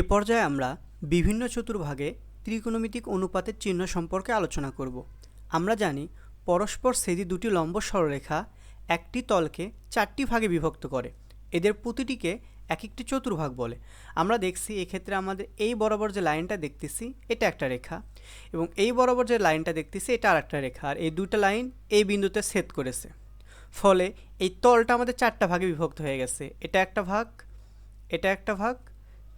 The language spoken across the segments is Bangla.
এ পর্যায়ে আমরা বিভিন্ন চতুর্ভাগে ত্রিকোণমিতিক অনুপাতের চিহ্ন সম্পর্কে আলোচনা করব। আমরা জানি পরস্পর সেদি দুটি লম্ব সরলরেখা একটি তলকে চারটি ভাগে বিভক্ত করে। এদের প্রতিটিকে এক একটি চতুর্ভাগ বলে। আমরা দেখছি এক্ষেত্রে আমাদের এই বরাবর যে লাইনটা দেখতেছি, এটা একটা রেখা এবং এই বরাবর যে লাইনটা দেখতেছি, এটা আর একটা রেখা আর এই দুটো লাইন এই বিন্দুতে ছেদ করেছে। ফলে এই তলটা আমাদের চারটা ভাগে বিভক্ত হয়ে গেছে। এটা একটা ভাগ, এটা একটা ভাগ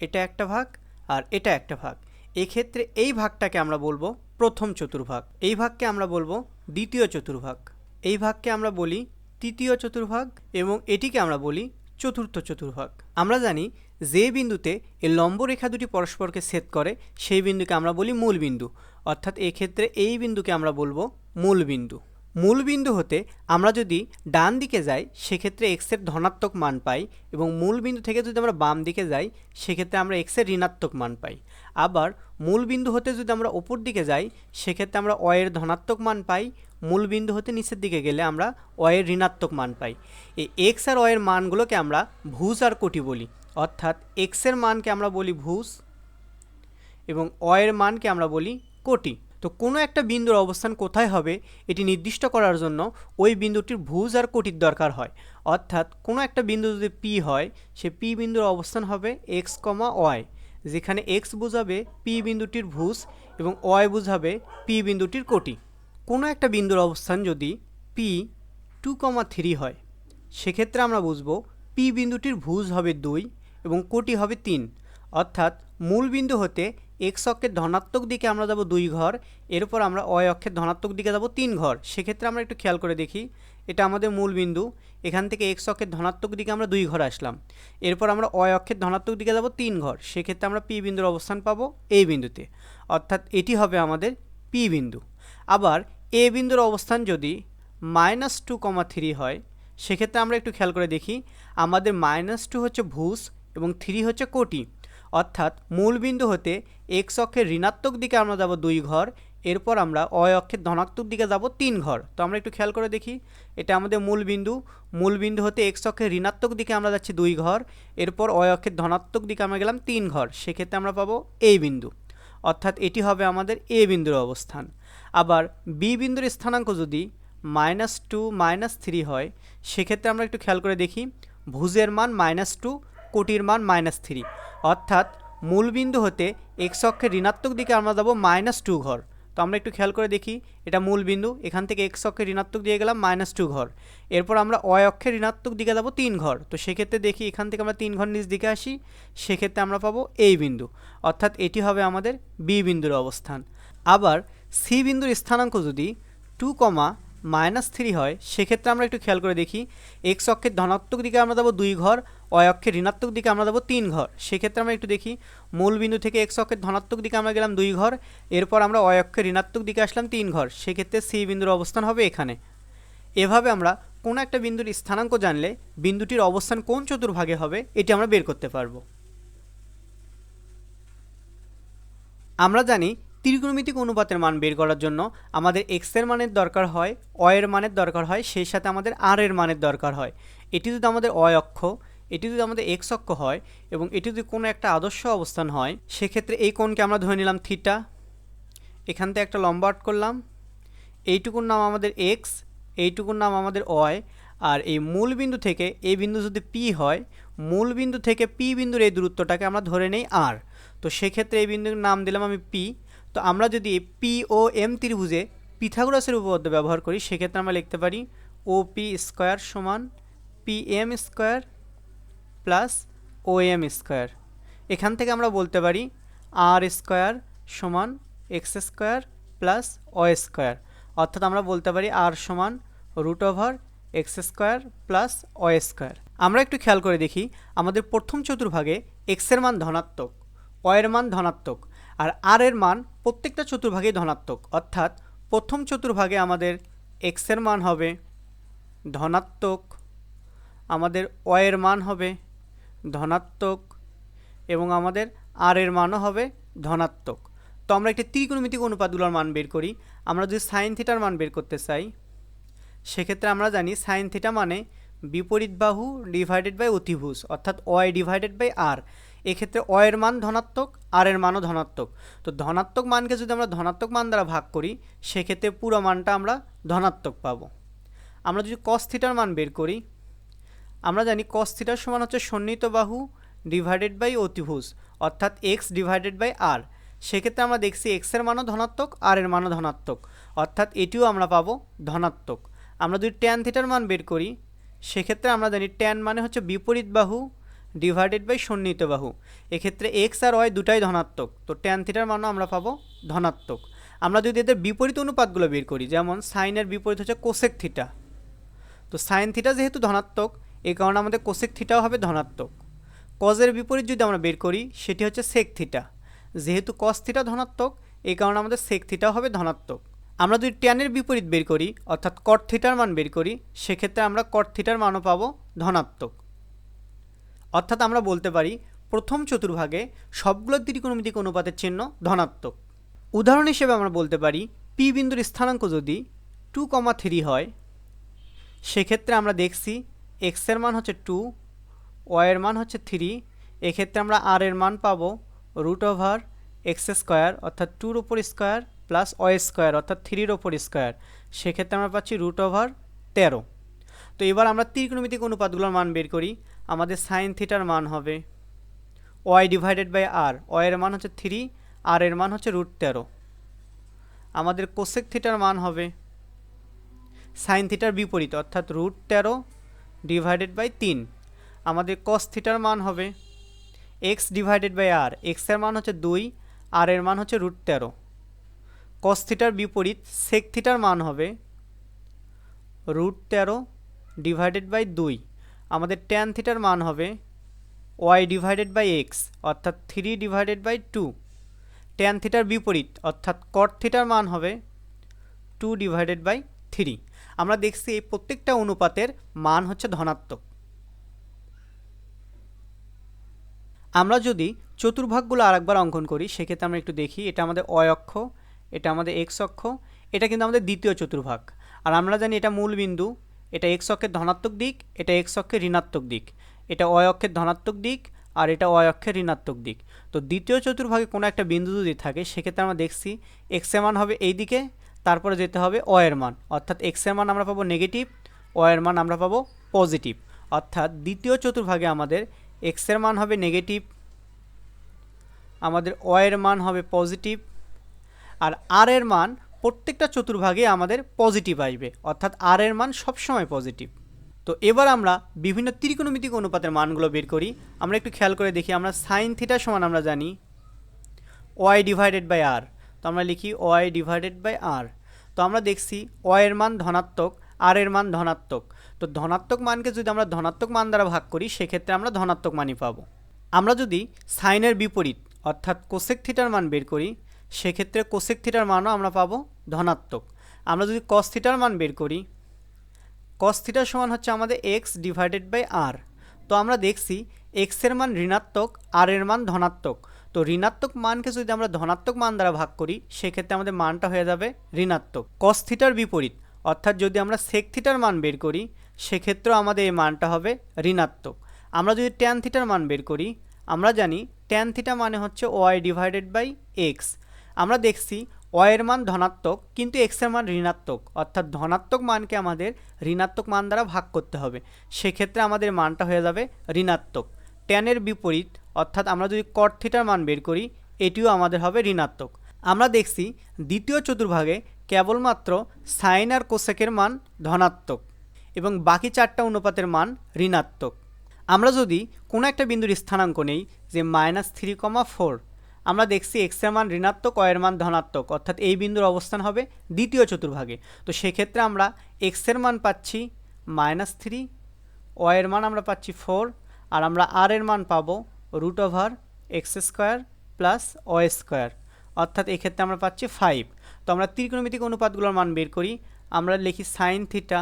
এটা একটা ভাগ আর এটা একটা ভাগ। এক্ষেত্রে এই ভাগটাকে আমরা বলব প্রথম চতুর্ভাগ। এই ভাগকে আমরা বলব দ্বিতীয় চতুর্ভাগ। এই ভাগকে আমরা বলি তৃতীয় চতুর্ভাগ এবং এটিকে আমরা বলি চতুর্থ চতুর্ভাগ। আমরা জানি যে বিন্দুতে এই লম্ব রেখা দুটি পরস্পরকে ছেদ করে, সেই বিন্দুকে আমরা বলি মূল বিন্দু। অর্থাৎ এক্ষেত্রে এই বিন্দুকে আমরা বলব মূল বিন্দু। মূল বিন্দু হতে আমরা যদি ডান দিকে যাই, সেক্ষেত্রে এক্সের ধনাত্মক মান পাই এবং মূল বিন্দু থেকে যদি আমরা বাম দিকে যাই, সেক্ষেত্রে আমরা এক্সের ঋণাত্মক মান পাই। আবার মূল বিন্দু হতে যদি আমরা ওপর দিকে যাই, সেক্ষেত্রে আমরা অয়ের ধনাত্মক মান পাই মূল বিন্দু হতে নিচের দিকে গেলে আমরা অয়ের ঋণাত্মক মান পাই। এই এক্স আর অয়ের মানগুলোকে আমরা ভুজ আর কোটি বলি। অর্থাৎ এক্সের মানকে আমরা বলি ভুজ এবং অয়ের মানকে আমরা বলি কোটি। তো কোনো একটা বিন্দুর অবস্থান কোথায় হবে এটি নির্দিষ্ট করার জন্য ওই বিন্দুটির ভুজ আর কোটির দরকার হয়। অর্থাৎ কোনো একটা বিন্দু যদি পি হয়, সে পি বিন্দুর অবস্থান হবে এক্স কমা ওয়াই যেখানে এক্স বোঝাবে পি বিন্দুটির ভুজ এবং ওয়াই বোঝাবে পি বিন্দুটির কোটি। কোনো একটা বিন্দুর অবস্থান যদি পি টু কমা থ্রি হয়, সেক্ষেত্রে আমরা বুঝব পি বিন্দুটির ভুজ হবে দুই এবং কোটি হবে তিন। অর্থাৎ মূল বিন্দু হতে এক্স অক্ষের ধনাত্মক দিকে আমরা যাব দুই ঘর, এরপর আমরা অয় অক্ষের ধনাত্মক দিকে যাব তিন ঘর। সেক্ষেত্রে আমরা একটু খেয়াল করে দেখি। এটা আমাদের মূল বিন্দু। এখান থেকে এক্স অক্ষের ধনাত্মক দিকে আমরা দুই ঘর আসলাম। এরপর আমরা অয় অক্ষের ধনাত্মক দিকে যাব তিন ঘর। সেক্ষেত্রে আমরা পি বিন্দুর অবস্থান পাবো এই বিন্দুতে। অর্থাৎ এটি হবে আমাদের পি বিন্দু। আবার এ বিন্দুর অবস্থান যদি মাইনাস টু কমা থ্রি হয়, সেক্ষেত্রে আমরা একটু খেয়াল করে দেখি। আমাদের মাইনাস টু হচ্ছে ভুজ এবং থ্রি হচ্ছে কোটি। অর্থাৎ মূল বিন্দু হতে এক্স অক্ষের ঋণাত্মক দিকে আমরা যাব দুই ঘর, এরপর আমরা অয় অক্ষের ধনাত্মক দিকে যাব তিন ঘর। তো আমরা একটু খেয়াল করে দেখি, এটা আমাদের মূল বিন্দু। মূল বিন্দু হতে এক্স অক্ষের ঋণাত্মক দিকে আমরা যাচ্ছি দুই ঘর, এরপর অয় অক্ষের ধনাত্মক দিকে আমরা গেলাম তিন ঘর। সেক্ষেত্রে আমরা পাবো এই বিন্দু। অর্থাৎ এটি হবে আমাদের এ বিন্দুর অবস্থান। আবার বি বিন্দুর স্থানাঙ্ক যদি মাইনাস টু মাইনাস থ্রি হয়, সেক্ষেত্রে আমরা একটু খেয়াল করে দেখি, ভুজের মান মাইনাস টু কোটির মান মাইনাস থ্রি অর্থাৎ মূল বিন্দু হতে এক্স অক্ষের ঋণাত্মক দিকে আমরা যাব মাইনাস টু ঘর। তো আমরা একটু খেয়াল করে দেখি, এটা মূল বিন্দু, এখান থেকে এক্স অক্ষের ঋণাত্মক দিয়ে গেলাম মাইনাস টু ঘর। এরপর আমরা অয় অক্ষের ঋণাত্মক দিকে যাব তিন ঘর। তো সেক্ষেত্রে দেখি এখান থেকে আমরা তিন ঘর নিচ দিকে আসি, সেক্ষেত্রে আমরা পাবো এই বিন্দু। অর্থাৎ এটি হবে আমাদের বি বিন্দুর অবস্থান। আবার সি বিন্দুর স্থানাঙ্ক যদি টু কমা মাইনাস থ্রি হয়, সেক্ষেত্রে আমরা একটু খেয়াল করে দেখি এক্স অক্ষের ধনাত্মক দিকে আমরা যাব দুই ঘর অয় অক্ষের ঋণাত্মক দিকে আমরা দেবো তিন ঘর। সেক্ষেত্রে আমরা একটু দেখি মূল বিন্দু থেকে এক্স অক্ষের ধনাত্মক দিকে আমরা গেলাম দুই ঘর, এরপর আমরা অয় অক্ষের ঋণাত্মক দিকে আসলাম তিন ঘর। সেক্ষেত্রে সি বিন্দুর অবস্থান হবে এখানে। এভাবে আমরা কোনো একটা বিন্দুর স্থানাঙ্ক জানলে বিন্দুটির অবস্থান কোন চতুর্ভাগে হবে, এটি আমরা বের করতে পারব। আমরা জানি ত্রিকোণমিতিক অনুপাতের মান বের করার জন্য আমাদের এক্সের মানের দরকার হয় অয়ের মানের দরকার হয়, সেই সাথে আমাদের আর এর মানের দরকার হয়। এটি যদি আমাদের অয় অক্ষ এটি যদি আমাদের এক্স অক্ষ হয় এবং এটি যদি কোনো একটা আদর্শ অবস্থান হয়, সেক্ষেত্রে এই কোণকে আমরা ধরে নিলাম থিটা এখান থেকে একটা লম্বা আট করলাম। এইটুকুর নাম আমাদের এক্স এইটুকুর নাম আমাদের অয় আর এই মূল বিন্দু থেকে এই বিন্দু যদি পি হয়, মূল বিন্দু থেকে পি বিন্দুর এই দূরত্বটাকে আমরা ধরে নেই আর তো সেক্ষেত্রে এই বিন্দুর নাম দিলাম আমি পি তো আমরা যদি পি ও এম ত্রিভুজে পিথাগোরাসের উপপাদ্য ব্যবহার করি, সেক্ষেত্রে আমরা লিখতে পারি ও পি স্কোয়ার সমান P M square plus O M square এখান থেকে আমরা বলতে পারি আর স্কোয়ার সমান X square plus O square অর্থাৎ আমরা বলতে পারি আর সমান root over X square plus O square আমরা একটু খেয়াল করে দেখি, আমাদের প্রথম চতুর্ভাগে এক্সের মান ধনাত্মক অয়ের মান ধনাত্মক, আর আর এর মান প্রত্যেকটা চতুর্ভাগেই ধনাত্মক। অর্থাৎ প্রথম চতুর্ভাগে আমাদের এক্সের মান হবে ধনাত্মক, আমাদের অয়ের মান হবে ধনাত্মক এবং আমাদের আর এর মানও হবে ধনাত্মক। তো আমরা একটি ত্রিকোণমিতিক অনুপাতগুলোর মান বের করি। আমরা যদি সাইন থিটার মান বের করতে চাই, সেক্ষেত্রে আমরা জানি সাইন থিটা মানে বিপরীত বাহু ডিভাইডেড বাই অতিভুজ, অর্থাৎ ওয়াই ডিভাইডেড বাই আর এক্ষেত্রে অ এর মান ধনাত্মক আর এর মানও ধনাত্মক। তো ধনাত্মক মানকে যদি আমরা ধনাত্মক মান দ্বারা ভাগ করি, সেক্ষেত্রে পুরো মানটা আমরা ধনাত্মক পাবো। আমরা যদি কস থিটার মান বের করি আমরা জানি কস থিটার সমান হচ্ছে সন্নিহিত বাহু ডিভাইডেড বাই অতিভুজ, অর্থাৎ এক্স ডিভাইডেড বাই আর সেক্ষেত্রে আমরা দেখছি এক্সের মানও ধনাত্মক আর এর মানও ধনাত্মক, অর্থাৎ এটিও আমরা পাবো ধনাত্মক। আমরা যদি ট্যান থিটার মান বের করি, সেক্ষেত্রে আমরা জানি ট্যান মানে হচ্ছে বিপরীত বাহু ডিভাইডেড বাই সন্নিহিত বাহু। এক্ষেত্রে এক্স আর ওয়াই দুটাই ধনাত্মক, তো ট্যান থিটার মানও আমরা পাবো ধনাত্মক। আমরা যদি এদের বিপরীত অনুপাতগুলো বের করি, যেমন সাইনের বিপরীত হচ্ছে কোসেক থিটা তো সাইন থিটা যেহেতু ধনাত্মক এই কারণে আমাদের কোসেক থিটাও হবে ধনাত্মক। কজের বিপরীত যদি আমরা বের করি, সেটি হচ্ছে সেক থিটা যেহেতু কস থিটা ধনাত্মক এই কারণে আমাদের সেক থিটাও হবে ধনাত্মক। আমরা যদি ট্যানের বিপরীত বের করি, অর্থাৎ কট থিটার মান বের করি, সেক্ষেত্রে আমরা কট থিটার মানও পাবো ধনাত্মক। অর্থাৎ আমরা বলতে পারি, প্রথম চতুর্ভাগে সবগুলো ত্রিকোণমিতিক অনুপাতের চিহ্ন ধনাত্মক। উদাহরণ হিসেবে আমরা বলতে পারি পি বিন্দুর স্থানাঙ্ক যদি টু কমা থ্রি হয়, সেক্ষেত্রে আমরা দেখছি এক্সের মান হচ্ছে টু ওয়ের মান হচ্ছে থ্রি এক্ষেত্রে আমরা আর এর মান পাবো রুট ওভার এক্স স্কোয়ার অর্থাৎ টুর ওপর স্কোয়ার প্লাস ওয়াই স্কোয়ার অর্থাৎ থ্রির ওপর স্কোয়ার সেক্ষেত্রে আমরা পাচ্ছি রুট ওভার তেরো। তো এবার আমরা ত্রিকোণমিতিক অনুপাতগুলোর মান বের করি। আমাদের সাইন থিটার মান হবে ওয়াই ডিভাইডেড বাই আর ওয়ের মান হচ্ছে থ্রি আর এর মান হচ্ছে রুট তেরো। আমাদের কোসেক থিটার মান হবে সাইন থিটার বিপরীত, অর্থাৎ রুট তেরো ডিভাইডেড বাই তিন। আমাদের কস থিটার মান হবে এক্স ডিভাইডেড বাই আর এক্সের মান হচ্ছে দুই আর এর মান হচ্ছে রুট তেরো। কস থিটার বিপরীত সেক থিটার মান হবে রুট তেরো ডিভাইডেড বাই দুই। আমাদের ট্যান থিটার মান হবে ওয়াই ডিভাইডেড বাই এক্স অর্থাৎ three divided by two tan থিটার বিপরীত, অর্থাৎ কট থিটার মান হবে টু ডিভাইডেড বাই থ্রি আমরা দেখছি এই প্রত্যেকটা অনুপাতের মান হচ্ছে ধনাত্মক। আমরা যদি চতুর্ভাগগুলো আরেকবার অঙ্কন করি, সেক্ষেত্রে আমরা একটু দেখি, এটা আমাদের অয় অক্ষ, এটা আমাদের এক্স অক্ষ, এটা কিন্তু আমাদের দ্বিতীয় চতুর্ভাগ। আর আমরা জানি এটা মূল বিন্দু, এটা এক্স অক্ষের ধনাত্মক দিক, এটা এক্স অক্ষের ঋণাত্মক দিক। এটা অয় অক্ষের ধনাত্মক দিক, আর এটা অয় অক্ষের ঋণাত্মক দিক। তো দ্বিতীয় চতুর্ভাগে কোনো একটা বিন্দু যদি থাকে, সেক্ষেত্রে আমরা দেখছি এক্সের মান হবে এই দিকে তারপরে যেতে হবে অয়ের মান। অর্থাৎ এক্সের মান আমরা পাবো নেগেটিভ অয়ের মান আমরা পাবো পজিটিভ অর্থাৎ দ্বিতীয় চতুর্ভাগে আমাদের এক্সের মান হবে নেগেটিভ আমাদের অয়ের মান হবে পজিটিভ আর আর এর মান প্রত্যেকটা চতুর্ভাগে আমাদের পজিটিভ আসবে। অর্থাৎ আর এর মান সবসময় পজিটিভ তো এবার আমরা বিভিন্ন ত্রিকোণমিতিক অনুপাতের মানগুলো বের করি। আমরা একটু খেয়াল করে দেখি, আমরা সাইন থিটা সমান আমরা জানি ওয়াই ডিভাইডেড বাই আর তো আমরা লিখি ওয়াই ডিভাইডেড বাই আর তো আমরা দেখছি অ এর মান ধনাত্মক আর এর মান ধনাত্মক। তো ধনাত্মক মানকে যদি আমরা ধনাত্মক মান দ্বারা ভাগ করি, সেক্ষেত্রে আমরা ধনাত্মক মানই পাবো। আমরা যদি সাইনের বিপরীত, অর্থাৎ কোসেক থিটার মান বের করি, সেক্ষেত্রে কোসেক থিটার মানও আমরা পাবো ধনাত্মক। আমরা যদি কস থিটার মান বের করি কস থিটার সমান হচ্ছে আমাদের এক্স ডিভাইডেড বাই আর তো আমরা দেখছি এক্সের মান ঋণাত্মক আর এর মান ধনাত্মক। তো ঋণাত্মক মানকে যদি আমরা ধনাত্মক মান দ্বারা ভাগ করি, সেক্ষেত্রে আমাদের মানটা হয়ে যাবে ঋণাত্মক। কস থিটার বিপরীত। অর্থাৎ যদি আমরা সেক থিটার মান বের করি, সেক্ষেত্রেও আমাদের এই মানটা হবে ঋণাত্মক। আমরা যদি ট্যান থিটার মান বের করি, আমরা জানি ট্যান থিটা মানে হচ্ছে ওয়াই ডিভাইডেড বাই এক্স আমরা দেখছি ওয়ের মান ধনাত্মক, কিন্তু এক্সের মান ঋণাত্মক। অর্থাৎ ধনাত্মক মানকে আমাদের ঋণাত্মক মান দ্বারা ভাগ করতে হবে। সেক্ষেত্রে আমাদের মানটা হয়ে যাবে ঋণাত্মক। ট্যানের বিপরীত, অর্থাৎ আমরা যদি কট থিটার মান বের করি, এটিও আমাদের হবে ঋণাত্মক। আমরা দেখছি দ্বিতীয় চতুর্ভাগে কেবলমাত্র সাইন আর কোসেকের মান ধনাত্মক এবং বাকি চারটা অনুপাতের মান ঋণাত্মক। আমরা যদি কোনো একটা বিন্দুর স্থানাঙ্ক নেই, যে মাইনাস থ্রি কমা ফোর আমরা দেখছি এক্সের মান ঋণাত্মক অয়ের মান ধনাত্মক, অর্থাৎ এই বিন্দুর অবস্থান হবে দ্বিতীয় চতুর্ভাগে। তো সেক্ষেত্রে আমরা এক্সের মান পাচ্ছি মাইনাস থ্রি অয়ের মান আমরা পাচ্ছি ফোর আর আমরা আর এর মান পাবো root over X square plus O square অর্থাৎ এক্ষেত্রে আমরা পাচ্ছি ফাইভ তো আমরা ত্রিকোণমিতিক অনুপাতগুলোর মান বের করি। আমরা লিখি সাইন থিটা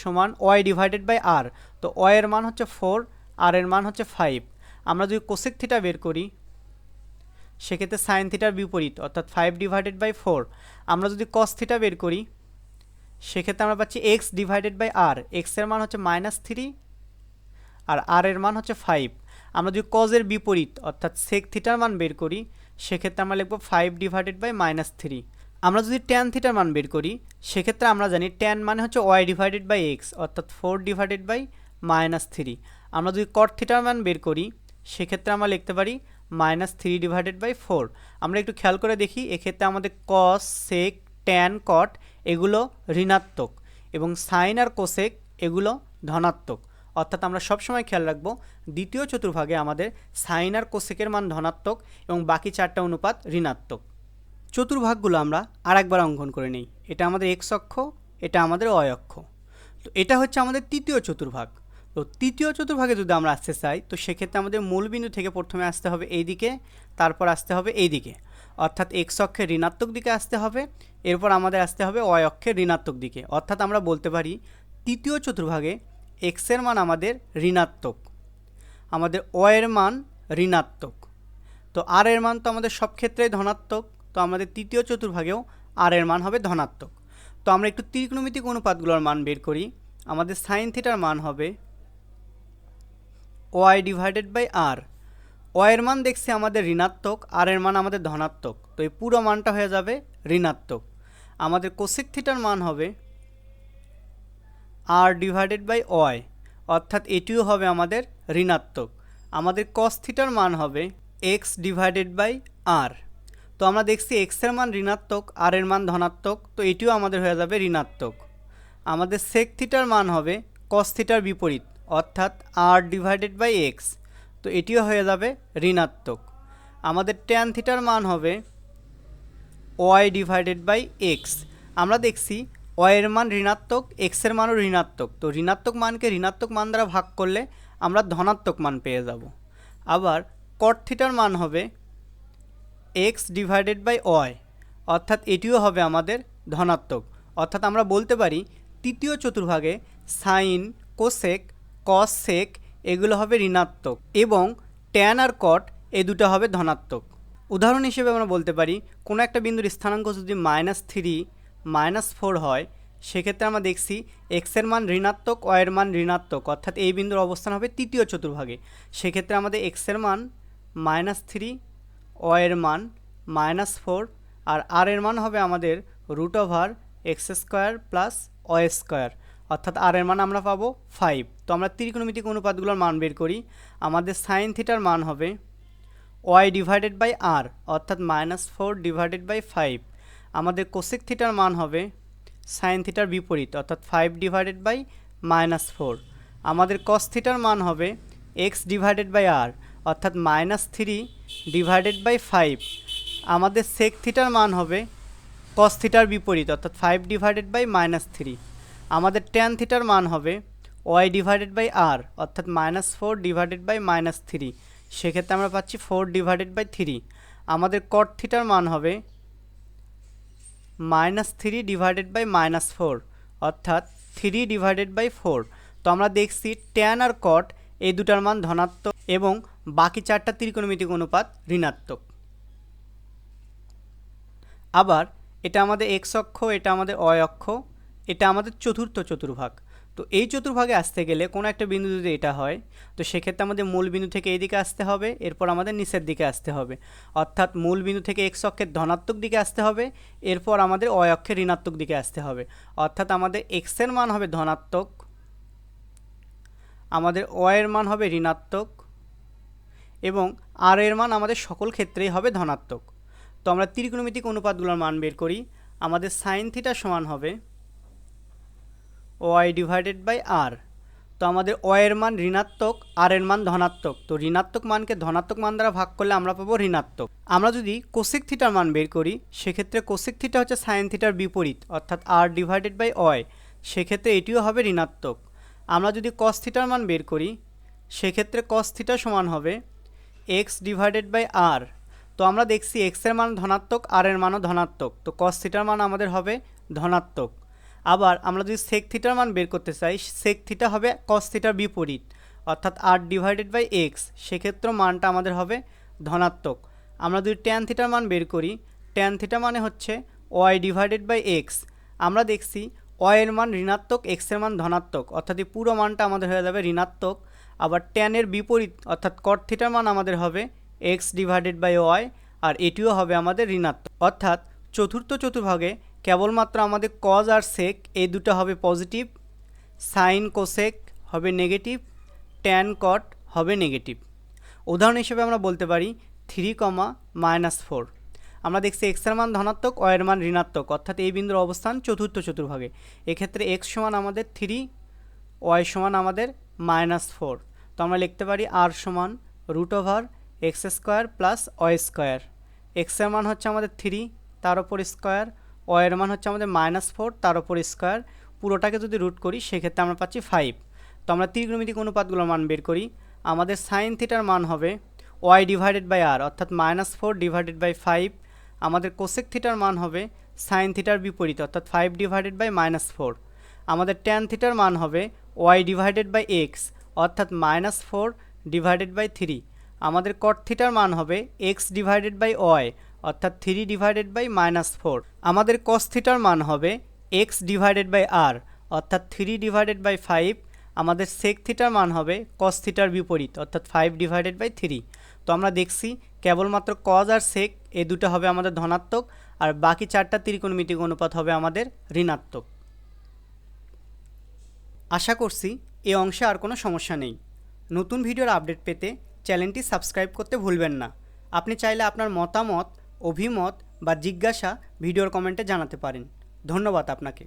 সমান ওয়াই ডিভাইডেড বাই আর তো ওয়ের মান হচ্ছে ফোর আর এর মান হচ্ছে ফাইভ আমরা যদি কোসেক থিটা বের করি, সেক্ষেত্রে সাইন থিটার বিপরীত, অর্থাৎ ফাইভ ডিভাইডেড বাই ফোর আমরা যদি কস থিটা বের করি, সেক্ষেত্রে আমরা পাচ্ছি এক্স ডিভাইডেড বাই আর এক্সের মান হচ্ছে মাইনাস থ্রি আর আর এর মান হচ্ছে ফাইভ আমরা যদি কজের বিপরীত, অর্থাৎ সেক থিটার মান বের করি, সেক্ষেত্রে আমরা লিখব five divided by minus three আমরা যদি ট্যান থিটার মান বের করি, সেক্ষেত্রে আমরা জানি ট্যান মানে হচ্ছে ওয়াই ডিভাইডেড বাই এক্স অর্থাৎ four divided by minus three আমরা যদি কট থিটার মান বের করি, সেক্ষেত্রে আমরা লিখতে পারি minus three divided by four আমরা একটু খেয়াল করে দেখি, এক্ষেত্রে আমাদের কস সেক ট্যান কট এগুলো ঋণাত্মক এবং সাইন আর কোসেক এগুলো ধনাত্মক। অর্থাৎ আমরা সবসময় খেয়াল রাখব, দ্বিতীয় চতুর্ভাগে আমাদের সাইন আর কোসেকের মান ধনাত্মক এবং বাকি চারটা অনুপাত ঋণাত্মক। চতুর্ভাগগুলো আমরা আরেকবার অঙ্কন করে নিই। এটা আমাদের এক্স অক্ষ, এটা আমাদের অয় অক্ষ। তো এটা হচ্ছে আমাদের তৃতীয় চতুর্ভাগ। তো তৃতীয় চতুর্ভাগে যদি আমরা আসতে চাই, তো সেক্ষেত্রে আমাদের মূলবিন্দু থেকে প্রথমে আসতে হবে এই দিকে তারপর আসতে হবে এই দিকে অর্থাৎ এক্স অক্ষের ঋণাত্মক দিকে আসতে হবে, এরপর আমাদের আসতে হবে অয় অক্ষের ঋণাত্মক দিকে। অর্থাৎ আমরা বলতে পারি, তৃতীয় চতুর্ভাগে এক্সের মান আমাদের ঋণাত্মক। আমাদের অয়ের মান ঋণাত্মক। তো আর এর মান তো আমাদের সব ক্ষেত্রেই ধনাত্মক, তো আমাদের তৃতীয় চতুর্ভাগেও আর এর মান হবে ধনাত্মক। তো আমরা একটু ত্রিকোণমিতিক অনুপাতগুলোর মান বের করি। আমাদের সাইন থিটার মান হবে ওয়াই ডিভাইডেড বাই আর। ওয়ের মান দেখছি আমাদের ঋণাত্মক, আর এর মান আমাদের ধনাত্মক। তো এই পুরো মানটা হয়ে যাবে ঋণাত্মক। আমাদের কোসিক থিটার মান হবে আর ডিভাইডেড বাই ওয়াই অর্থাৎ এটিও হবে আমাদের ঋণাত্মক। আমাদের কস থিটার মান হবে এক্স ডিভাইডেড বাই আর তো আমরা দেখছি এক্সের মান ঋণাত্মক আর এর মান ধনাত্মক, তো এটিও আমাদের হয়ে যাবে ঋণাত্মক। আমাদের সেক থিটার মান হবে কস থিটার বিপরীত, অর্থাৎ আর ডিভাইডেড বাই এক্স তো এটিও হয়ে যাবে ঋণাত্মক। আমাদের ট্যান থিটার মান হবে ওয়াই ডিভাইডেড বাই এক্স আমরা দেখছি ওয়াইয়ের মান ঋণাত্মক এক্সের মানও ঋণাত্মক। তো ঋণাত্মক মানকে ঋণাত্মক মান দ্বারা ভাগ করলে আমরা ধনাত্মক মান পেয়ে যাব। আবার কট থিটার মান হবে এক্স ডিভাইডেড বাই ওয়াই অর্থাৎ এটিও হবে আমাদের ধনাত্মক। অর্থাৎ আমরা বলতে পারি তৃতীয় চতুর্ভাগে সাইন কোসেক কস সেক এগুলো হবে ঋণাত্মক এবং ট্যান আর কট এ দুটো হবে ধনাত্মক। উদাহরণ হিসেবে আমরা বলতে পারি, কোনো একটা বিন্দুর স্থানাঙ্ক যদি মাইনাস থ্রি মাইনাস ফোর হয়, সেক্ষেত্রে আমরা দেখছি এক্সের মান ঋণাত্মক ওয়ের মান ঋণাত্মক, অর্থাৎ এই বিন্দুর অবস্থান হবে তৃতীয় চতুর্ভাগে। সেক্ষেত্রে আমাদের এক্সের মান মাইনাস থ্রি ওয়ের মান মাইনাস ফোর, আর আর এর মান হবে আমাদের root over X square plus Y square, অর্থাৎ আর এর মান আমরা পাবো ফাইভ তো আমরা ত্রিকোণমিতিক অনুপাতগুলোর মান বের করি। আমাদের সাইন থিটার মান হবে ওয়াই ডিভাইডেড বাই আর অর্থাৎ minus four divided by five আমাদের কোসেক থিটার মান হবে সাইন থিটার বিপরীত, অর্থাৎ five divided by minus four আমাদের কস থিটার মান হবে এক্স ডিভাইডেড বাই আর অর্থাৎ minus three divided by five আমাদের সেক থিটার মান হবে কস থিটার বিপরীত, অর্থাৎ five divided by minus three আমাদের ট্যান থিটার মান হবে ওয়াই ডিভাইডেড বাই আর অর্থাৎ minus four divided by minus three সেক্ষেত্রে আমরা পাচ্ছি ফোর ডিভাইডেড বাই থ্রি আমাদের কট থিটার মান হবে minus three divided by minus four অর্থাৎ থ্রি ডিভাইডেড বাই ফোর তো আমরা দেখছি ট্যান আর কট এই দুটার মান ধনাত্মক এবং বাকি চারটা ত্রিকোণমিতিক অনুপাত ঋণাত্মক। আবার এটা আমাদের এক্স অক্ষ, এটা আমাদের অয় অক্ষ, এটা আমাদের চতুর্থ চতুর্ভাগ। তো এই চতুর্ভাগে আসতে গেলে কোনো একটা বিন্দু যদি এটা হয়, তো সেক্ষেত্রে আমাদের মূল বিন্দু থেকে এই দিকে আসতে হবে, এরপর আমাদের নিচের দিকে আসতে হবে। অর্থাৎ মূল বিন্দু থেকে এক্স অক্ষের ধনাত্মক দিকে আসতে হবে, এরপর আমাদের অয় অক্ষের ঋণাত্মক দিকে আসতে হবে। অর্থাৎ আমাদের এক্সের মান হবে ধনাত্মক, আমাদের অয়ের মান হবে ঋণাত্মক, এবং আর এর মান আমাদের সকল ক্ষেত্রেই হবে ধনাত্মক। তো আমরা ত্রিকোণমিতিক অনুপাতগুলোর মান বের করি, আমাদের সাইন থিটা সমান হবে ওয়াই ডিভাইডেড বাই আর। তো আমাদের ওয়ের মান ঋণাত্মক, আর এর মান ধনাত্মক। তো ঋণাত্মক মানকে ধনাত্মক মান দ্বারা ভাগ করলে আমরা পাবো ঋণাত্মক। আমরা যদি কোসিক থিটার মান বের করি, সেক্ষেত্রে কোসিক থিটা হচ্ছে সাইন থিটার বিপরীত, অর্থাৎ আর ডিভাইডেড বাই ওয়াই সেক্ষেত্রে এটিও হবে ঋণাত্মক। আমরা যদি কস থিটার মান বের করি, সেক্ষেত্রে কস থিটা সমান হবে এক্স ডিভাইডেড বাই আর তো আমরা দেখছি এক্সের মান ধনাত্মক আর এর মানও ধনাত্মক। তো কস থিটার মান আমাদের হবে ধনাত্মক। আবার আমরা যদি সেক থিটার মান বের করতে চাই সেক থিটা হবে কস থিটার বিপরীত, অর্থাৎ আর ডিভাইডেড বাই এক্স সেক্ষেত্রে মানটা আমাদের হবে ধনাত্মক। আমরা যদি ট্যান থিটার মান বের করি ট্যান থিটা মানে হচ্ছে ওয়াই ডিভাইডেড বাই এক্স আমরা দেখছি ওয়াইয়ের মান ঋণাত্মক এক্সের মান ধনাত্মক, অর্থাৎ এই পুরো মানটা আমাদের হয়ে যাবে ঋণাত্মক। আবার ট্যানের বিপরীত, অর্থাৎ কট থিটার মান আমাদের হবে এক্স ডিভাইডেড বাই ওয়াই আর এটিও হবে আমাদের ঋণাত্মক। অর্থাৎ চতুর্থ চতুর্ভাগে কেবলমাত্র আমাদের কজ আর সেক এই দুটো হবে পজিটিভ সাইন কোসেক হবে নেগেটিভ ট্যান কট হবে নেগেটিভ উদাহরণ হিসেবে আমরা বলতে পারি থ্রি কমা মাইনাস ফোর আমরা দেখছি এক্সের মান ধনাত্মক ওয়ের মান ঋণাত্মক, অর্থাৎ এই বিন্দুর অবস্থান চতুর্থ চতুর্ভাগে। এক্ষেত্রে এক্স সমান আমাদের থ্রি ওয়াই সমান আমাদের মাইনাস ফোর তো আমরা লিখতে পারি আর সমান root over X square plus Y square এক্সের মান হচ্ছে আমাদের থ্রি তার ওপর স্কোয়ার ওয়ের মান হচ্ছে আমাদের মাইনাস ফোর তার ওপর স্কোয়ার পুরোটাকে যদি রুট করি, সেক্ষেত্রে আমরা পাচ্ছি ফাইভ তো আমরা ত্রিকোণমিতিক অনুপাতগুলোর মান বের করি। আমাদের সাইন থিটার মান হবে ওয়াই ডিভাইডেড বাই আর অর্থাৎ minus four divided by five আমাদের কোসেক থিটার মান হবে সাইন থিটার বিপরীত, অর্থাৎ five divided by minus four আমাদের ট্যান থিটার মান হবে ওয়াই ডিভাইডেড বাই এক্স অর্থাৎ minus four divided by three আমাদের কট থিটার মান হবে এক্স ডিভাইডেড বাই ওয়াই অর্থাৎ three divided by minus four. আমাদের কস থিটার মান হবে এক্স ডিভাইডেড বাই আর অর্থাৎ থ্রি ডিভাইডেড বাই ফাইভ। আমাদের সেক থিটার মান হবে কস থিটার বিপরীত, অর্থাৎ ফাইভ ডিভাইডেড বাই থ্রি। তো আমরা দেখছি কেবলমাত্র কজ আর সেক এই দুটো হবে আমাদের ধনাত্মক, আর বাকি চারটা ত্রিকোণমিতিক অনুপাত হবে আমাদের ঋণাত্মক। আশা করছি এই অংশে আর কোনো সমস্যা নেই। নতুন ভিডিওর আপডেট পেতে চ্যানেলটি সাবস্ক্রাইব করতে ভুলবেন না। আপনি চাইলে আপনার মতামত অভিমত বা জিজ্ঞাসা ভিডিওর কমেন্টে জানাতে পারেন। ধন্যবাদ আপনাকে।